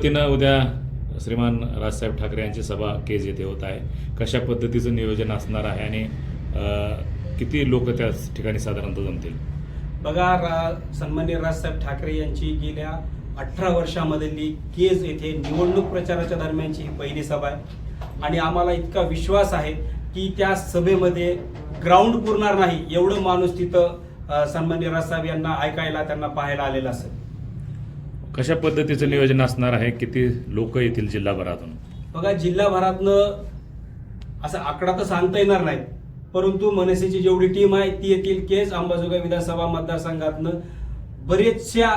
वतीनं उद्या श्रीमान राजसाहेब ठाकरे यांची सभा केज येथे होत आहे. कशा पद्धतीचं नियोजन असणार आहे आणि किती लोक त्या ठिकाणी साधारणतः जमतील? बघा रा सन्मान्य राजसाहेब ठाकरे यांची गेल्या अठरा वर्षामधली केज येथे निवडणूक प्रचाराच्या दरम्यानची ही पहिली सभा आहे. आणि आम्हाला इतका विश्वास आहे की त्या सभेमध्ये ग्राउंड पुरणार नाही एवढं माणूस तिथं सन्मान्य राजसाहेब यांना ऐकायला त्यांना पाहायला आलेलं असेल. कशा पद्धतीचं नियोजन असणार आहे? किती लोक येतील जिल्हाभरातून? बघा जिल्हाभरातनं असा आकडा तर सांगता येणार नाही परंतु मनसेची जेवढी टीम आहे ती येथील केज अंबाजोगाई विधानसभा मतदारसंघातनं बरेचशा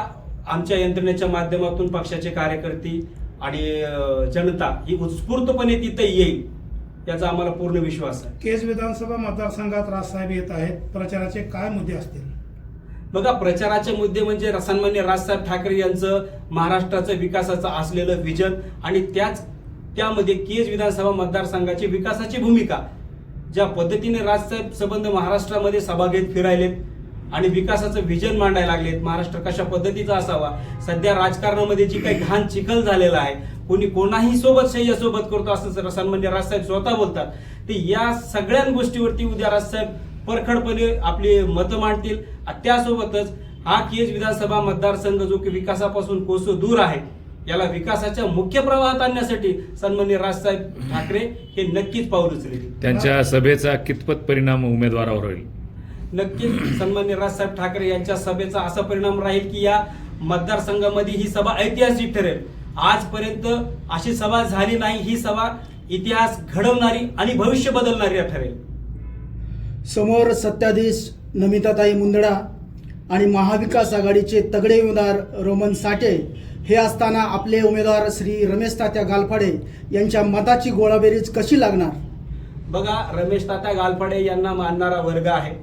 आमच्या यंत्रणेच्या माध्यमातून पक्षाचे कार्यकर्ते आणि जनता ही उत्स्फूर्तपणे तिथे येईल याचा आम्हाला पूर्ण विश्वास आहे. केज विधानसभा मतदारसंघात राजसाहेब येत आहेत. प्रचाराचे काय मुद्दे असतील? बघा प्रचाराचे मुद्दे म्हणजे सन्मान्य राजसाहेब ठाकरे यांचं महाराष्ट्राचं विकासाचं असलेलं विजन आणि त्याच त्यामध्ये केज विधानसभा मतदारसंघाची विकासाची भूमिका ज्या पद्धतीने राजसाहेब संबंध महाराष्ट्रामध्ये सभा घेत फिरायलेत आणि विकासाचं विजन मांडायला लागलेत. महाराष्ट्र कशा पद्धतीचा असावा? सध्या राजकारणामध्ये जी काही घाण चिखल झालेला आहे कोणी कोणाही सोबत सह्यासोबत करतो असं सन्मान्य राजसाहेब स्वतः बोलतात. ते या सगळ्या गोष्टीवरती उद्या राजसाहेब परखडपणे आपली मतं मांडतील. त्यासोबतच हा केज विधानसभा मतदारसंघ जो की विकासापासून कोसो दूर आहे याला विकासाच्या मुख्य प्रवाहात आणण्यासाठी सन्मान्य राजसाहेब ठाकरे हे नक्कीच पाऊल उचलतील. त्यांच्या सभेचा कितपत परिणाम उमेदवारावर होईल? नक्कीच सन्मान्य राजसाहेब ठाकरे यांच्या सभेचा असा परिणाम राहील की या मतदारसंघामध्ये ही सभा ऐतिहासिक ठरेल. आजपर्यंत अशी सभा झाली नाही ही सभा इतिहास घडवणारी आणि भविष्य बदलणारी ठरेल. समोर सत्ताधीश नमिताताई मुंदडा आणि महाविकास आघाडीचे तगडे उमेदवार रोमन साठे हे असताना आपले उमेदवार श्री रमेश तात्या गालफाडे यांच्या मताची गोळाबेरीज कशी लागणार? बघा रमेश तात्या गालफाडे यांना मानणारा वर्ग आहे.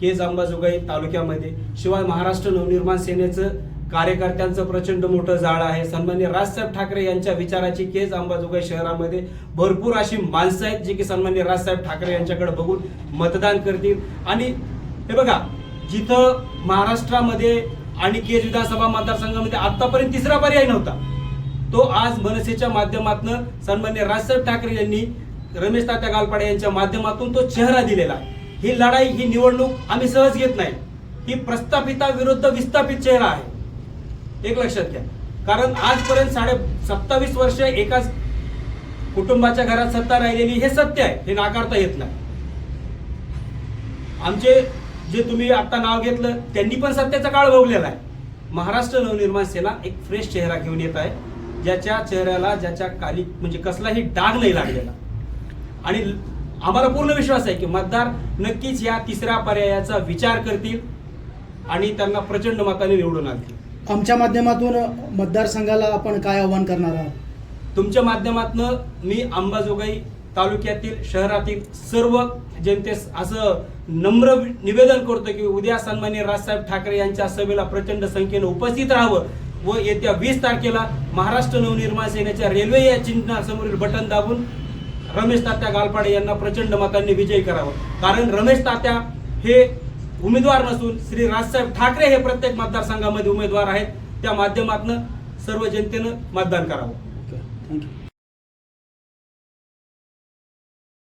केज अंबाजोगाई तालुक्यामध्ये. शिवाय महाराष्ट्र नवनिर्माण सेनेचं कार्यकर्त्यांचं प्रचंड मोठं जाळ आहे. सन्मान्य राजसाहेब ठाकरे यांच्या विचाराची केस अंबाजोगाई शहरामध्ये भरपूर अशी माणसं आहेत जी की सन्मान्य राजसाहेब ठाकरे यांच्याकडे बघून मतदान करतील. आणि हे बघा जिथं महाराष्ट्रामध्ये आणि केज विधानसभा मतदारसंघामध्ये आतापर्यंत तिसरा पर्याय नव्हता तो आज मनसेच्या माध्यमातून सन्मान्य राजसाहेब ठाकरे यांनी रमेश तात्या गालपाडे यांच्या माध्यमातून तो चेहरा दिलेला ही लढाई ही निवडणूक आम्ही सहज घेत नाही. ही प्रस्थापिता विरुद्ध विस्थापित चेहरा आहे. एक लक्षात घ्या. कारण आजपर्यंत साडे सत्तावीस वर्ष एकाच कुटुंबाच्या घरात सत्ता राहिलेली हे सत्य आहे. हे नाकारता येत नाही. आमचे जे तुम्ही आता नाव घेतलं त्यांनी पण सत्याचा काळ भोगलेला आहे. महाराष्ट्र नवनिर्माण सेना एक फ्रेश चेहरा घेऊन येत आहे. ज्याच्या चेहऱ्याला ज्याच्या काली म्हणजे कसलाही डाग नाही लागलेला. आणि आम्हाला पूर्ण विश्वास आहे की मतदार नक्कीच या तिसऱ्या पर्यायाचा विचार करतील आणि त्यांना प्रचंड मताने निवडून आणतील. आमच्या माध्यमातून मतदारसंघाला आपण काय आव्हान करणार आहात? तुमच्या माध्यमातून मी अंबाजोगाई तालुक्यातील शहरातील सर्व जनतेस असं नम्र निवेदन करतो की उद्या सन्मान्य राजसाहेब ठाकरे यांच्या सभेला प्रचंड संख्येनं उपस्थित राहावं व येत्या वीस तारखेला महाराष्ट्र नवनिर्माण सेनेच्या रेल्वे या चिन्हासमोरील बटन दाबून रमेश तात्या गालपाडे यांना प्रचंड मतांनी विजयी करावं. कारण रमेश तात्या हे उमेदवार नसून श्री राजसाहेब ठाकरे हे प्रत्येक मतदारसंघामध्ये उमेदवार आहेत. त्या माध्यमातून सर्व जनतेनं मतदान करावं. थँक्यू